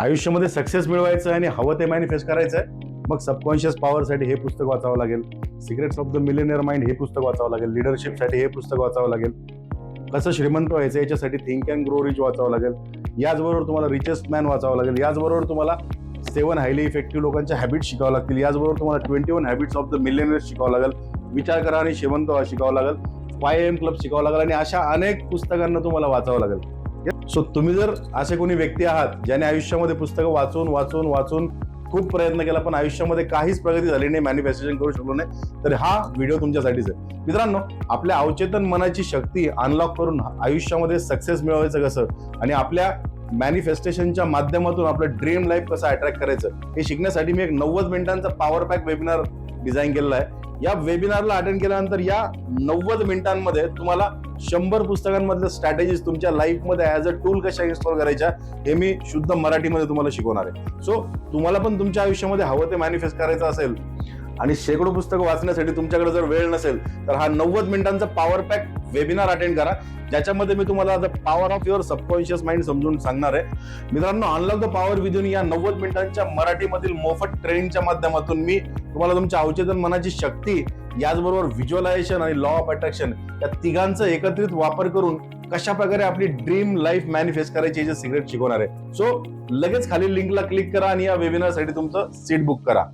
आयुष्यामध्ये सक्सेस मिळवायचं आहे आणि हवं ते मॅनिफेस्ट करायचं आहे मग सबकॉन्शियस पॉवरसाठी हे पुस्तक वाचावं लागेल. Secrets of the millionaire mind हे पुस्तक वाचावं लागेल. लिडरशिपसाठी हे पुस्तक वाचावं लागेल. कसं श्रीमंत व्हायचं याच्यासाठी थिंक अँड ग्रो रिच वाचावं लागेल. याचबरोबर तुम्हाला रिचेस्ट मॅन वाचावं लागेल. याचबरोबर तुम्हाला सेवन हायली इफेक्टिव्ह लोकांच्या हॅबिट शिकावं लागतील. याचबरोबर तुम्हाला twenty one habits of the millionaire शिकावं लागेल. विचार करा आणि श्रीमंत शिकावं लागेल. फाय एम क्लब शिकावं लागेल आणि अशा अनेक पुस्तकांना तुम्हाला वाचावं लागेल. सो तुम्ही जर असे कोणी व्यक्ती आहात ज्याने आयुष्यामध्ये पुस्तकं वाचून वाचून वाचून खूप प्रयत्न केला पण आयुष्यामध्ये काहीच प्रगती झाली नाही मॅनिफेस्टेशन करू शकलो नाही तर हा व्हिडिओ तुमच्यासाठीच आहे. मित्रांनो आपल्या अवचेतन मनाची शक्ती अनलॉक करून आयुष्यामध्ये सक्सेस मिळवायचं कसं? आणि आपल्या मॅनिफेस्टेशनच्या माध्यमातून आपलं ड्रीम लाईफ कसं अट्रॅक्ट करायचं? हे शिकण्यासाठी मी एक नव्वद मिनिटांचा पॉवर पॅक वेबिनार डिझाईन केलेला आहे. या वेबिनारला अटेंड केल्यानंतर या नव्वद मिनिटांमध्ये तुम्हाला शंभर पुस्तकांमधलं स्ट्रॅटेजीज तुमच्या लाईफमध्ये ॲज अ टूल कशा इन्स्टॉल करायच्या हे मी शुद्ध मराठीमध्ये तुम्हाला शिकवणार आहे. सो तुम्हाला पण तुमच्या आयुष्यामध्ये हवं ते मॅनिफेस्ट करायचं असेल आणि शेकडो पुस्तकं वाचण्यासाठी तुमच्याकडे जर वेळ नसेल तर हा नव्वद मिनिटांचा पॉवर पॅक वेबिनार अटेंड करा ज्याच्यामध्ये मी तुम्हाला the power of your subconscious mind समजून सांगणार आहे. मित्रांनो अनलॉक द पॉवर विदिन या नव्वद मिनिटांच्या मराठीमधील मोफत ट्रेनिंगच्या माध्यमातून मी तुम्हाला तुमच्या अवचेतन मनाची शक्ती याचबरोबर व्हिज्युअलायझेशन आणि लॉ ऑफ अट्रॅक्शन या तिघांचा एकत्रित वापर करून कशा प्रकारे आपली ड्रीम लाईफ मॅनिफेस्ट करायची जे सिक्रेट शिकवणार आहे. सो लगेच खाली लिंकला क्लिक करा आणि या वेबिनारसाठी तुमचं सीट बुक करा.